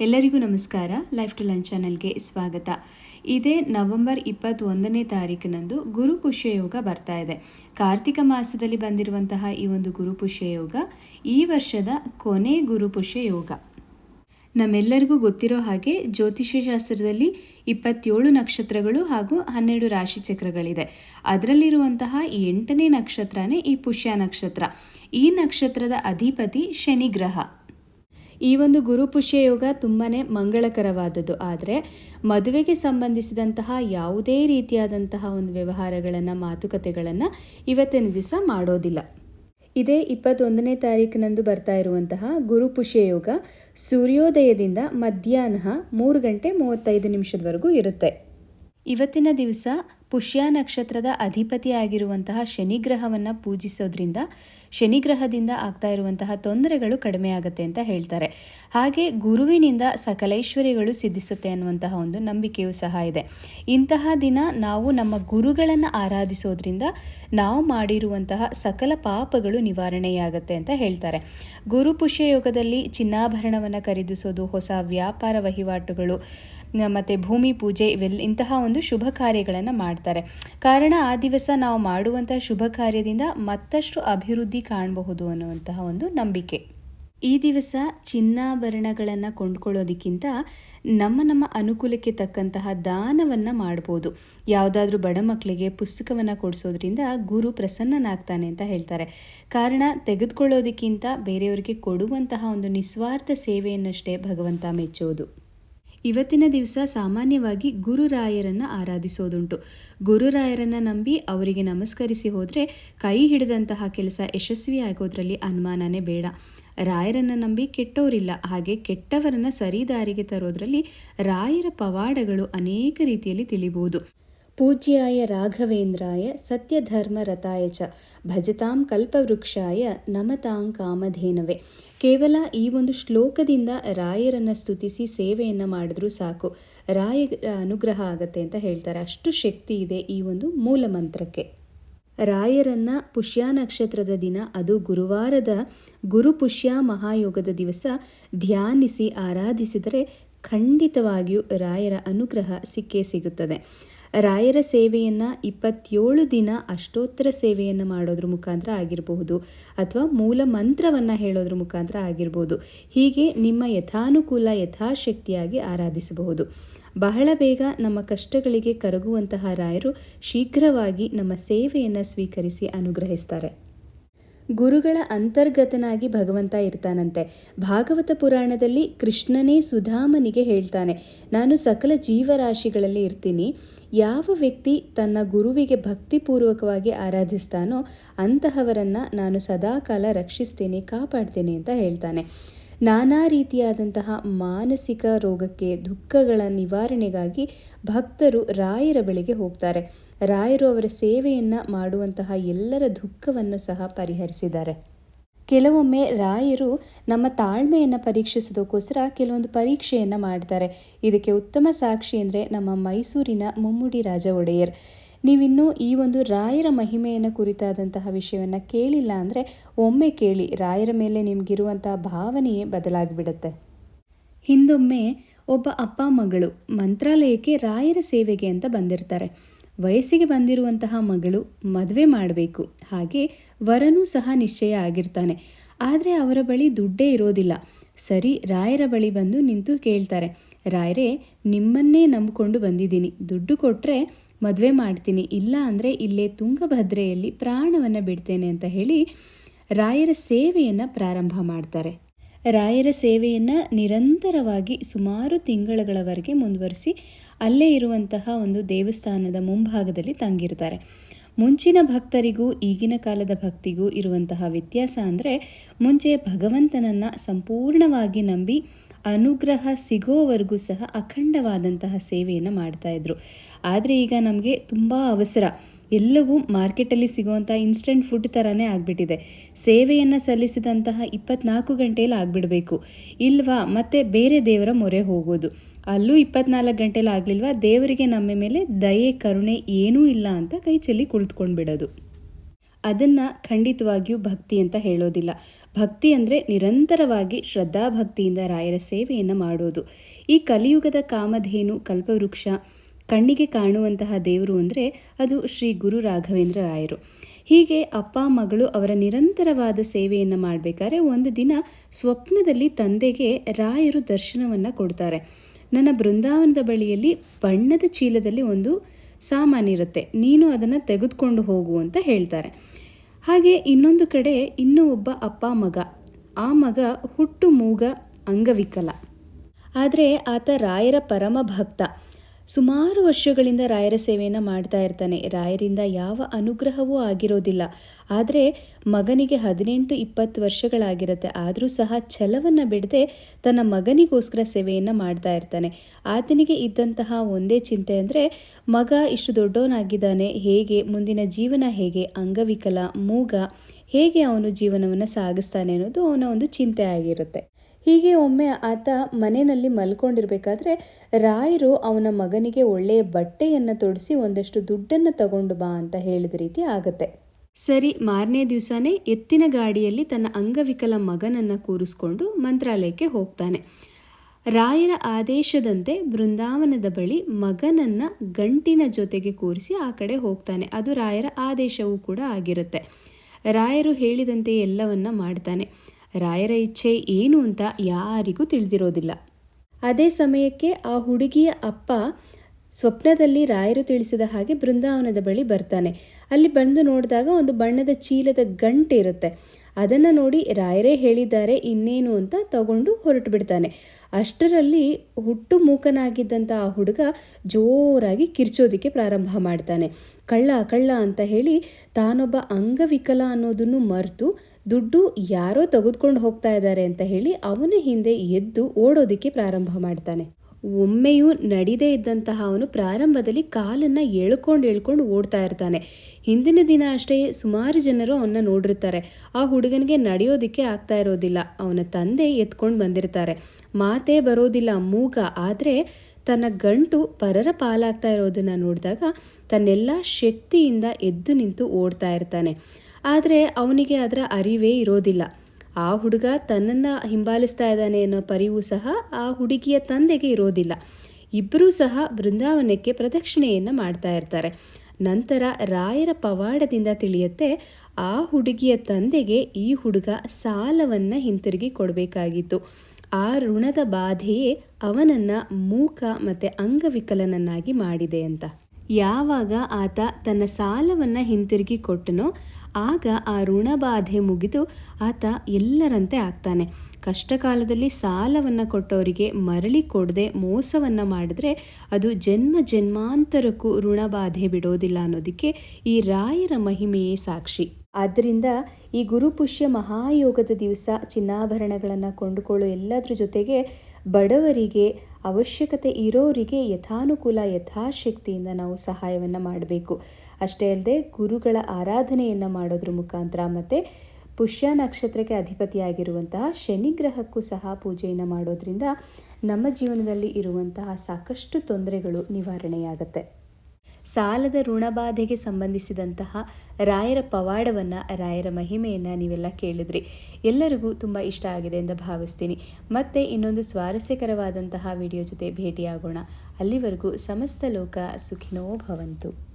ಎಲ್ಲರಿಗೂ ನಮಸ್ಕಾರ. Life to lunch ಚಾನಲ್ಗೆ ಸ್ವಾಗತ. ಇದೇ ನವೆಂಬರ್ ಇಪ್ಪತ್ತೊಂದನೇ ತಾರೀಕಿನಂದು ಗುರು ಪುಷ್ಯ ಯೋಗ ಬರ್ತಾ ಇದೆ. ಕಾರ್ತಿಕ ಮಾಸದಲ್ಲಿ ಬಂದಿರುವಂತಹ ಈ ಒಂದು ಗುರು ಪುಷ್ಯ ಯೋಗ ಈ ವರ್ಷದ ಕೊನೆ ಗುರು ಪುಷ್ಯ ಯೋಗ. ನಮ್ಮೆಲ್ಲರಿಗೂ ಗೊತ್ತಿರೋ ಹಾಗೆ ಜ್ಯೋತಿಷ್ಯ ಶಾಸ್ತ್ರದಲ್ಲಿ ಇಪ್ಪತ್ತೇಳು ನಕ್ಷತ್ರಗಳು ಹಾಗೂ ಹನ್ನೆರಡು ರಾಶಿ ಚಕ್ರಗಳಿದೆ. ಅದರಲ್ಲಿರುವಂತಹ ಎಂಟನೇ ನಕ್ಷತ್ರನೇ ಈ ಪುಷ್ಯ ನಕ್ಷತ್ರ. ಈ ನಕ್ಷತ್ರದ ಅಧಿಪತಿ ಶನಿ ಗ್ರಹ. ಈ ಒಂದು ಗುರುಪುಷ್ಯ ಯೋಗ ತುಂಬಾ ಮಂಗಳಕರವಾದದ್ದು. ಆದರೆ ಮದುವೆಗೆ ಸಂಬಂಧಿಸಿದಂತಹ ಯಾವುದೇ ರೀತಿಯಾದಂತಹ ಒಂದು ವ್ಯವಹಾರಗಳನ್ನು, ಮಾತುಕತೆಗಳನ್ನು ಇವತ್ತಿನ ದಿವಸ ಮಾಡೋದಿಲ್ಲ. ಇದೇ ಇಪ್ಪತ್ತೊಂದನೇ ತಾರೀಕಿನಂದು ಬರ್ತಾ ಇರುವಂತಹ ಗುರುಪುಷ್ಯ ಯೋಗ ಸೂರ್ಯೋದಯದಿಂದ ಮಧ್ಯಾಹ್ನ ಮೂರು ಗಂಟೆ ಮೂವತ್ತೈದು ನಿಮಿಷದವರೆಗೂ ಇರುತ್ತೆ. ಇವತ್ತಿನ ದಿವಸ ಪುಷ್ಯ ನಕ್ಷತ್ರದ ಅಧಿಪತಿಯಾಗಿರುವಂತಹ ಶನಿಗ್ರಹವನ್ನು ಪೂಜಿಸೋದ್ರಿಂದ ಶನಿಗ್ರಹದಿಂದ ಆಗ್ತಾ ಇರುವಂತಹ ತೊಂದರೆಗಳು ಕಡಿಮೆ ಆಗುತ್ತೆ ಅಂತ ಹೇಳ್ತಾರೆ. ಹಾಗೆ ಗುರುವಿನಿಂದ ಸಕಲೈಶ್ವರ್ಯಗಳು ಸಿದ್ಧಿಸುತ್ತೆ ಅನ್ನುವಂತಹ ಒಂದು ನಂಬಿಕೆಯೂ ಸಹ ಇದೆ. ಇಂತಹ ದಿನ ನಾವು ನಮ್ಮ ಗುರುಗಳನ್ನು ಆರಾಧಿಸೋದ್ರಿಂದ ನಾವು ಮಾಡಿರುವಂತಹ ಸಕಲ ಪಾಪಗಳು ನಿವಾರಣೆಯಾಗುತ್ತೆ ಅಂತ ಹೇಳ್ತಾರೆ. ಗುರು ಪುಷ್ಯ ಯೋಗದಲ್ಲಿ ಚಿನ್ನಾಭರಣವನ್ನು ಖರೀದಿಸೋದು, ಹೊಸ ವ್ಯಾಪಾರ ವಹಿವಾಟುಗಳು ಮತ್ತು ಭೂಮಿ ಪೂಜೆ ಇವೆಲ್ಲ ಇಂತಹ ಒಂದು ಶುಭ ಕಾರ್ಯಗಳನ್ನು ಮಾಡ್ತಾರೆ. ಕಾರಣ ಆ ದಿವಸ ನಾವು ಮಾಡುವಂಥ ಶುಭ ಕಾರ್ಯದಿಂದ ಮತ್ತಷ್ಟು ಅಭಿವೃದ್ಧಿ ಕಾಣಬಹುದು ಅನ್ನುವಂತಹ ಒಂದು ನಂಬಿಕೆ. ಈ ದಿವಸ ಚಿನ್ನಾಭರಣಗಳನ್ನು ಕೊಂಡ್ಕೊಳ್ಳೋದಕ್ಕಿಂತ ನಮ್ಮ ನಮ್ಮ ಅನುಕೂಲಕ್ಕೆ ತಕ್ಕಂತಹ ದಾನವನ್ನು ಮಾಡ್ಬೋದು. ಯಾವುದಾದ್ರೂ ಬಡ ಮಕ್ಕಳಿಗೆ ಪುಸ್ತಕವನ್ನು ಕೊಡಿಸೋದ್ರಿಂದ ಗುರು ಪ್ರಸನ್ನನಾಗ್ತಾನೆ ಅಂತ ಹೇಳ್ತಾರೆ. ಕಾರಣ ತೆಗೆದುಕೊಳ್ಳೋದಕ್ಕಿಂತ ಬೇರೆಯವರಿಗೆ ಕೊಡುವಂತಹ ಒಂದು ನಿಸ್ವಾರ್ಥ ಸೇವೆಯನ್ನಷ್ಟೇ ಭಗವಂತ ಮೆಚ್ಚೋದು. ಇವತ್ತಿನ ದಿವಸ ಸಾಮಾನ್ಯವಾಗಿ ಗುರುರಾಯರನ್ನು ಆರಾಧಿಸೋದುಂಟು. ಗುರುರಾಯರನ್ನು ನಂಬಿ ಅವರಿಗೆ ನಮಸ್ಕರಿಸಿ ಹೋದರೆ ಕೈ ಹಿಡಿದಂತಹ ಕೆಲಸ ಯಶಸ್ವಿಯಾಗೋದ್ರಲ್ಲಿ ಅನುಮಾನನೇ ಬೇಡ. ರಾಯರನ್ನು ನಂಬಿ ಕೆಟ್ಟವರಿಲ್ಲ ಹಾಗೆ ಕೆಟ್ಟವರನ್ನು ಸರಿದಾರಿಗೆ ತರೋದ್ರಲ್ಲಿ ರಾಯರ ಪವಾಡಗಳು ಅನೇಕ ರೀತಿಯಲ್ಲಿ ತಿಳಿಬಹುದು ಪೂಜ್ಯಾಯ ರಾಘವೇಂದ್ರಾಯ ಸತ್ಯಧರ್ಮ ರಥಾಯ ಚ ಭಜತಾಂ ಕಲ್ಪವೃಕ್ಷಾಯ ನಮತಾಂ ಕಾಮಧೇನವೇ. ಕೇವಲ ಈ ಒಂದು ಶ್ಲೋಕದಿಂದ ರಾಯರನ್ನು ಸ್ತುತಿಸಿ ಸೇವೆಯನ್ನು ಮಾಡಿದ್ರೂ ಸಾಕು. ರಾಯ ಅನುಗ್ರಹ ಆಗತ್ತೆ ಅಂತ ಹೇಳ್ತಾರೆ. ಅಷ್ಟು ಶಕ್ತಿ ಇದೆ ಈ ಒಂದು ಮೂಲ ಮಂತ್ರಕ್ಕೆ. ರಾಯರನ್ನ ಪುಷ್ಯ ನಕ್ಷತ್ರದ ದಿನ, ಅದು ಗುರುವಾರದ ಗುರು ಪುಷ್ಯ ಮಹಾಯೋಗದ ದಿವಸ ಧ್ಯಾನಿಸಿ ಆರಾಧಿಸಿದರೆ ಖಂಡಿತವಾಗಿಯೂ ರಾಯರ ಅನುಗ್ರಹ ಸಿಕ್ಕೇ ಸಿಗುತ್ತದೆ. ರಾಯರ ಸೇವೆಯನ್ನು ಇಪ್ಪತ್ತೇಳು ದಿನ ಅಷ್ಟೋತ್ತರ ಸೇವೆಯನ್ನು ಮಾಡೋದ್ರ ಮುಖಾಂತರ ಆಗಿರಬಹುದು ಅಥವಾ ಮೂಲ ಮಂತ್ರವನ್ನು ಹೇಳೋದ್ರ ಮುಖಾಂತರ ಆಗಿರ್ಬೋದು. ಹೀಗೆ ನಿಮ್ಮ ಯಥಾನುಕೂಲ, ಯಥಾಶಕ್ತಿಯಾಗಿ ಆರಾಧಿಸಬಹುದು. ಬಹಳ ಬೇಗ ನಮ್ಮ ಕಷ್ಟಗಳಿಗೆ ಕರಗುವಂತಹ ರಾಯರು ಶೀಘ್ರವಾಗಿ ನಮ್ಮ ಸೇವೆಯನ್ನು ಸ್ವೀಕರಿಸಿ ಅನುಗ್ರಹಿಸ್ತಾರೆ. ಗುರುಗಳ ಅಂತರ್ಗತನಾಗಿ ಭಗವಂತ ಇರ್ತಾನಂತೆ. ಭಾಗವತ ಪುರಾಣದಲ್ಲಿ ಕೃಷ್ಣನೇ ಸುಧಾಮನಿಗೆ ಹೇಳ್ತಾನೆ, ನಾನು ಸಕಲ ಜೀವರಾಶಿಗಳಲ್ಲಿ ಇರ್ತೀನಿ. ಯಾವ ವ್ಯಕ್ತಿ ತನ್ನ ಗುರುವಿಗೆ ಭಕ್ತಿಪೂರ್ವಕವಾಗಿ ಆರಾಧಿಸ್ತಾನೋ ಅಂತಹವರನ್ನು ನಾನು ಸದಾಕಾಲ ರಕ್ಷಿಸ್ತೀನಿ, ಕಾಪಾಡ್ತೀನಿ, ಅಂತ ಹೇಳ್ತಾನೆ. ನಾನಾ ರೀತಿಯಾದಂತಹ ಮಾನಸಿಕ ರೋಗಕ್ಕೆ ದುಃಖಗಳ ನಿವಾರಣೆಗಾಗಿ ಭಕ್ತರು ರಾಯರ ಬಳಿಗೆ ಹೋಗ್ತಾರೆ. ರಾಯರು ಅವರ ಸೇವೆಯನ್ನು ಮಾಡುವಂತಹ ಎಲ್ಲರ ದುಃಖವನ್ನು ಸಹ ಪರಿಹರಿಸಿದ್ದಾರೆ. ಕೆಲವೊಮ್ಮೆ ರಾಯರು ನಮ್ಮ ತಾಳ್ಮೆಯನ್ನು ಪರೀಕ್ಷಿಸೋದಕ್ಕೋಸ್ಕರ ಕೆಲವೊಂದು ಪರೀಕ್ಷೆಯನ್ನು ಮಾಡ್ತಾರೆ. ಇದಕ್ಕೆ ಉತ್ತಮ ಸಾಕ್ಷಿ ಅಂದರೆ ನಮ್ಮ ಮೈಸೂರಿನ ಮುಮ್ಮುಡಿ ರಾಜ ಒಡೆಯರ್. ನೀವಿನ್ನೂ ಈ ಒಂದು ರಾಯರ ಮಹಿಮೆಯನ್ನು ಕುರಿತಾದಂತಹ ವಿಷಯವನ್ನು ಕೇಳಿಲ್ಲ ಅಂದರೆ ಒಮ್ಮೆ ಕೇಳಿ ರಾಯರ ಮೇಲೆ ನಿಮಗಿರುವಂತಹ ಭಾವನೆಯೇ ಬದಲಾಗಿಬಿಡುತ್ತೆ. ಹಿಂದೊಮ್ಮೆ ಒಬ್ಬ ಅಪ್ಪ ಮಗಳು ಮಂತ್ರಾಲಯಕ್ಕೆ ರಾಯರ ಸೇವೆಗೆ ಅಂತ ಬಂದಿರ್ತಾರೆ. ವಯಸ್ಸಿಗೆ ಬಂದಿರುವಂತಹ ಮಗಳು ಮದುವೆ ಮಾಡಬೇಕು. ಹಾಗೆ ವರನೂ ಸಹ ನಿಶ್ಚಯ ಆಗಿರ್ತಾನೆ. ಆದರೆ ಅವರ ಬಳಿ ದುಡ್ಡೇ ಇರೋದಿಲ್ಲ. ಸರಿ, ರಾಯರ ಬಳಿ ಬಂದು ನಿಂತು ಕೇಳ್ತಾರೆ. ರಾಯರೇ, ನಿಮ್ಮನ್ನೇ ನಂಬಿಕೊಂಡು ಬಂದಿದ್ದೀನಿ. ದುಡ್ಡು ಕೊಟ್ಟರೆ ಮದುವೆ ಮಾಡ್ತೀನಿ. ಇಲ್ಲ ಅಂದರೆ ಇಲ್ಲೇ ತುಂಗಭದ್ರೆಯಲ್ಲಿ ಪ್ರಾಣವನ್ನು ಬಿಡ್ತೇನೆ ಅಂತ ಹೇಳಿ ರಾಯರ ಸೇವೆಯನ್ನು ಪ್ರಾರಂಭ ಮಾಡ್ತಾರೆ. ರಾಯರ ಸೇವೆಯನ್ನು ನಿರಂತರವಾಗಿ ಸುಮಾರು ತಿಂಗಳುಗಳವರೆಗೆ ಮುಂದುವರಿಸಿ ಅಲ್ಲೇ ಇರುವಂತಹ ಒಂದು ದೇವಸ್ಥಾನದ ಮುಂಭಾಗದಲ್ಲಿ ತಂಗಿರ್ತಾರೆ. ಮುಂಚಿನ ಭಕ್ತರಿಗೂ ಈಗಿನ ಕಾಲದ ಭಕ್ತಿಗೂ ಇರುವಂತಹ ವ್ಯತ್ಯಾಸ ಅಂದರೆ ಮುಂಚೆ ಭಗವಂತನನ್ನು ಸಂಪೂರ್ಣವಾಗಿ ನಂಬಿ ಅನುಗ್ರಹ ಸಿಗೋವರೆಗೂ ಸಹ ಅಖಂಡವಾದಂತಹ ಸೇವೆಯನ್ನು ಮಾಡ್ತಾಯಿದ್ರು ಆದರೆ ಈಗ ನಮಗೆ ತುಂಬ ಅವಸರ. ಎಲ್ಲವೂ ಮಾರ್ಕೆಟಲ್ಲಿ ಸಿಗುವಂಥ ಇನ್ಸ್ಟೆಂಟ್ ಫುಡ್ ಥರನೇ ಆಗಿಬಿಟ್ಟಿದೆ. ಸೇವೆಯನ್ನು ಸಲ್ಲಿಸಿದಂತಹ ಇಪ್ಪತ್ನಾಲ್ಕು ಗಂಟೆಯಲ್ಲಿ ಆಗಿಬಿಡಬೇಕು. ಇಲ್ವಾ? ಮತ್ತೆ ಬೇರೆ ದೇವರ ಮೊರೆ ಹೋಗೋದು. ಅಲ್ಲೂ ಇಪ್ಪತ್ನಾಲ್ಕು ಗಂಟೆಲಿ ಆಗಲಿಲ್ವಾ? ದೇವರಿಗೆ ನಮ್ಮ ಮೇಲೆ ದಯೆ, ಕರುಣೆ ಏನೂ ಇಲ್ಲ ಅಂತ ಕೈ ಚೆಲ್ಲಿ ಕುಳಿತುಕೊಂಡು ಬಿಡೋದು ಅದನ್ನು ಖಂಡಿತವಾಗಿಯೂ ಭಕ್ತಿ ಅಂತ ಹೇಳೋದಿಲ್ಲ. ಭಕ್ತಿ ಅಂದರೆ ನಿರಂತರವಾಗಿ ಶ್ರದ್ಧಾಭಕ್ತಿಯಿಂದ ರಾಯರ ಸೇವೆಯನ್ನು ಮಾಡೋದು. ಈ ಕಲಿಯುಗದ ಕಾಮಧೇನು, ಕಲ್ಪವೃಕ್ಷ, ಕಣ್ಣಿಗೆ ಕಾಣುವಂತಹ ದೇವರು ಅಂದರೆ ಅದು ಶ್ರೀ ಗುರು ರಾಘವೇಂದ್ರ ರಾಯರು. ಹೀಗೆ ಅಪ್ಪ, ಮಗಳು ಅವರ ನಿರಂತರವಾದ ಸೇವೆಯನ್ನು ಮಾಡಬೇಕಾದ್ರೆ ಒಂದು ದಿನ ಸ್ವಪ್ನದಲ್ಲಿ ತಂದೆಗೆ ರಾಯರು ದರ್ಶನವನ್ನು ಕೊಡ್ತಾರೆ. ನನ್ನ ಬೃಂದಾವನದ ಬಳಿಯಲ್ಲಿ ಬಣ್ಣದ ಚೀಲದಲ್ಲಿ ಒಂದು ಸಾಮಾನಿರುತ್ತೆ ನೀನು ಅದನ್ನು ತೆಗೆದುಕೊಂಡು ಹೋಗು ಅಂತ ಹೇಳ್ತಾರೆ. ಹಾಗೆ ಇನ್ನೊಂದು ಕಡೆ ಇನ್ನೂ ಒಬ್ಬ ಅಪ್ಪ ಮಗ. ಆ ಮಗ ಹುಟ್ಟು ಮೂಗ ಅಂಗವಿಕಲ. ಆದರೆ ಆತ ರಾಯರ ಪರಮ ಭಕ್ತ. ಸುಮಾರು ವರ್ಷಗಳಿಂದ ರಾಯರ ಸೇವೆಯನ್ನು ಮಾಡ್ತಾ ಇರ್ತಾನೆ. ರಾಯರಿಂದ ಯಾವ ಅನುಗ್ರಹವೂ ಆಗಿರೋದಿಲ್ಲ. ಆದರೆ ಮಗನಿಗೆ ಹದಿನೆಂಟು ಇಪ್ಪತ್ತು ವರ್ಷಗಳಾಗಿರುತ್ತೆ. ಆದರೂ ಸಹ ಛಲವನ್ನು ಬಿಡದೆ ತನ್ನ ಮಗನಿಗೋಸ್ಕರ ಸೇವೆಯನ್ನು ಮಾಡ್ತಾ ಇರ್ತಾನೆ. ಆತನಿಗೆ ಇದ್ದಂತಹ ಒಂದೇ ಚಿಂತೆ ಅಂದರೆ, ಮಗ ಇಷ್ಟು ದೊಡ್ಡವನಾಗಿದ್ದಾನೆ. ಹೇಗೆ? ಮುಂದಿನ ಜೀವನ ಹೇಗೆ? ಅಂಗವಿಕಲ, ಮೂಗ, ಹೇಗೆ ಅವನು ಜೀವನವನ್ನು ಸಾಗಿಸ್ತಾನೆ ಅನ್ನೋದು ಅವನ ಒಂದು ಚಿಂತೆ ಆಗಿರುತ್ತೆ. ಹೀಗೆ ಒಮ್ಮೆ ಆತ ಮನೆಯಲ್ಲಿ ಮಲ್ಕೊಂಡಿರಬೇಕಾದ್ರೆ ರಾಯರು ಅವನ ಮಗನಿಗೆ ಒಳ್ಳೆಯ ಬಟ್ಟೆಯನ್ನು ತೊಡಿಸಿ ಒಂದಷ್ಟು ದುಡ್ಡನ್ನು ತಗೊಂಡು ಬಾ ಅಂತ ಹೇಳಿದ ರೀತಿ ಆಗುತ್ತೆ. ಸರಿ, ಮಾರನೇ ದಿವಸನೇ ಎತ್ತಿನ ಗಾಡಿಯಲ್ಲಿ ತನ್ನ ಅಂಗವಿಕಲ ಮಗನನ್ನು ಕೂರಿಸ್ಕೊಂಡು ಮಂತ್ರಾಲಯಕ್ಕೆ ಹೋಗ್ತಾನೆ. ರಾಯರ ಆದೇಶದಂತೆ ಬೃಂದಾವನದ ಬಳಿ ಮಗನನ್ನ ಗಂಟಿನ ಜೊತೆಗೆ ಕೂರಿಸಿ ಆ ಕಡೆ ಹೋಗ್ತಾನೆ. ಅದು ರಾಯರ ಆದೇಶವೂ ಕೂಡ ಆಗಿರುತ್ತೆ. ರಾಯರು ಹೇಳಿದಂತೆ ಎಲ್ಲವನ್ನ ಮಾಡ್ತಾನೆ. ರಾಯರ ಇಚ್ಛೆ ಏನು ಅಂತ ಯಾರಿಗೂ ತಿಳಿದಿರೋದಿಲ್ಲ. ಅದೇ ಸಮಯಕ್ಕೆ ಆ ಹುಡುಗಿಯ ಅಪ್ಪ ಸ್ವಪ್ನದಲ್ಲಿ ರಾಯರು ತಿಳಿಸಿದ ಹಾಗೆ ಬೃಂದಾವನದ ಬಳಿ ಬರ್ತಾನೆ. ಅಲ್ಲಿ ಬಂದು ನೋಡಿದಾಗ ಒಂದು ಬಣ್ಣದ ಚೀಲದ ಗಂಟೆ ಇರುತ್ತೆ. ಅದನ್ನು ನೋಡಿ ರಾಯರೇ ಹೇಳಿದ್ದಾರೆ, ಇನ್ನೇನು ಅಂತ ತಗೊಂಡು ಹೊರಟು ಬಿಡ್ತಾನೆ. ಅಷ್ಟರಲ್ಲಿ ಹುಟ್ಟು ಮೂಕನಾಗಿದ್ದಂಥ ಆ ಹುಡುಗ ಜೋರಾಗಿ ಕಿರ್ಚೋದಿಕ್ಕೆ ಪ್ರಾರಂಭ ಮಾಡ್ತಾನೆ. ಕಳ್ಳ ಕಳ್ಳ ಅಂತ ಹೇಳಿ ತಾನೊಬ್ಬ ಅಂಗವಿಕಲ ಅನ್ನೋದನ್ನು ಮರೆತು ದುಡ್ಡು ಯಾರೋ ತೆಗೆದುಕೊಂಡು ಹೋಗ್ತಾ ಇದ್ದಾರೆ ಅಂತ ಹೇಳಿ ಅವನ ಹಿಂದೆ ಎದ್ದು ಓಡೋದಿಕ್ಕೆ ಪ್ರಾರಂಭ ಮಾಡ್ತಾನೆ. ಒಮ್ಮೆಯೂ ನಡಿದೇ ಇದ್ದಂತಹ ಅವನು ಪ್ರಾರಂಭದಲ್ಲಿ ಕಾಲನ್ನು ಎಳ್ಕೊಂಡು ಎಳ್ಕೊಂಡು ಓಡ್ತಾ ಇರ್ತಾನೆ. ಹಿಂದಿನ ದಿನ ಅಷ್ಟೇ ಸುಮಾರು ಜನರು ಅವನ್ನ ನೋಡಿರ್ತಾರೆ. ಆ ಹುಡುಗನಿಗೆ ನಡೆಯೋದಕ್ಕೆ ಆಗ್ತಾ ಇರೋದಿಲ್ಲ. ಅವನ ತಂದೆ ಎತ್ಕೊಂಡು ಬಂದಿರ್ತಾರೆ. ಮಾತೇ ಬರೋದಿಲ್ಲ, ಮೂಗ. ಆದರೆ ತನ್ನ ಗಂಟು ಪರರ ಪಾಲಾಗ್ತಾ ಇರೋದನ್ನು ನೋಡಿದಾಗ ತನ್ನೆಲ್ಲ ಶಕ್ತಿಯಿಂದ ಎದ್ದು ನಿಂತು ಓಡ್ತಾ ಇರ್ತಾನೆ. ಆದರೆ ಅವನಿಗೆ ಅದರ ಅರಿವೇ ಇರೋದಿಲ್ಲ. ಆ ಹುಡುಗ ತನ್ನನ್ನು ಹಿಂಬಾಲಿಸ್ತಾ ಇದ್ದಾನೆ ಅನ್ನೋ ಪರಿವು ಸಹ ಆ ಹುಡುಗಿಯ ತಂದೆಗೆ ಇರೋದಿಲ್ಲ. ಇಬ್ಬರೂ ಸಹ ಬೃಂದಾವನಕ್ಕೆ ಪ್ರದಕ್ಷಿಣೆಯನ್ನು ಮಾಡ್ತಾ ಇರ್ತಾರೆ. ನಂತರ ರಾಯರ ಪವಾಡದಿಂದ ತಿಳಿಯುತ್ತೆ ಆ ಹುಡುಗಿಯ ತಂದೆಗೆ ಈ ಹುಡುಗ ಸಾಲವನ್ನು ಹಿಂತಿರುಗಿ ಕೊಡಬೇಕಾಗಿತ್ತು. ಆ ಋಣದ ಬಾಧೆಯೇ ಅವನನ್ನು ಮೂಕ ಮತ್ತು ಅಂಗವಿಕಲನನ್ನಾಗಿ ಮಾಡಿದೆ ಅಂತ. ಯಾವಾಗ ಆತ ತನ್ನ ಸಾಲವನ್ನು ಹಿಂತಿರುಗಿ ಕೊಟ್ಟನೋ ಆಗ ಆ ಋಣಬಾಧೆ ಮುಗಿದು ಆತ ಎಲ್ಲರಂತೆ ಆಗ್ತಾನೆ. ಕಷ್ಟಕಾಲದಲ್ಲಿ ಸಾಲವನ್ನು ಕೊಟ್ಟವರಿಗೆ ಮರಳಿ ಕೊಡದೆ ಮೋಸವನ್ನು ಮಾಡಿದ್ರೆ ಅದು ಜನ್ಮ ಜನ್ಮಾಂತರಕ್ಕೂ ಋಣಬಾಧೆ ಬಿಡೋದಿಲ್ಲ ಅನ್ನೋದಕ್ಕೆ ಈ ರಾಯರ ಮಹಿಮೆಯೇ ಸಾಕ್ಷಿ. ಆದ್ದರಿಂದ ಈ ಗುರುಪುಷ್ಯ ಮಹಾಯೋಗದ ದಿವಸ ಚಿನ್ನಾಭರಣಗಳನ್ನು ಕೊಂಡುಕೊಳ್ಳೋ ಎಲ್ಲದರ ಜೊತೆಗೆ ಬಡವರಿಗೆ ಅವಶ್ಯಕತೆ ಇರೋರಿಗೆ ಯಥಾನುಕೂಲ, ಯಥಾಶಕ್ತಿಯಿಂದ ನಾವು ಸಹಾಯವನ್ನು ಮಾಡಬೇಕು. ಅಷ್ಟೇ ಅಲ್ಲದೆ ಗುರುಗಳ ಆರಾಧನೆಯನ್ನು ಮಾಡೋದ್ರ ಮುಖಾಂತರ ಮತ್ತು ಪುಷ್ಯ ನಕ್ಷತ್ರಕ್ಕೆ ಅಧಿಪತಿಯಾಗಿರುವಂತಹ ಶನಿಗ್ರಹಕ್ಕೂ ಸಹ ಪೂಜೆಯನ್ನು ಮಾಡೋದ್ರಿಂದ ನಮ್ಮ ಜೀವನದಲ್ಲಿ ಇರುವಂತಹ ಸಾಕಷ್ಟು ತೊಂದರೆಗಳು ನಿವಾರಣೆಯಾಗತ್ತೆ. ಸಾಲದ ಋಣಬಾಧೆಗೆ ಸಂಬಂಧಿಸಿದಂತಹ ರಾಯರ ಪವಾಡವನ್ನು, ರಾಯರ ಮಹಿಮೆಯನ್ನು ನೀವೆಲ್ಲ ಕೇಳಿದ್ರಿ. ಎಲ್ಲರಿಗೂ ತುಂಬ ಇಷ್ಟ ಆಗಿದೆ ಎಂದು ಭಾವಿಸ್ತೀನಿ. ಮತ್ತೆ ಇನ್ನೊಂದು ಸ್ವಾರಸ್ಯಕರವಾದಂತಹ ವಿಡಿಯೋ ಜೊತೆ ಭೇಟಿಯಾಗೋಣ. ಅಲ್ಲಿವರೆಗೂ ಸಮಸ್ತ ಲೋಕ ಸುಖಿನೋ ಭವಂತು.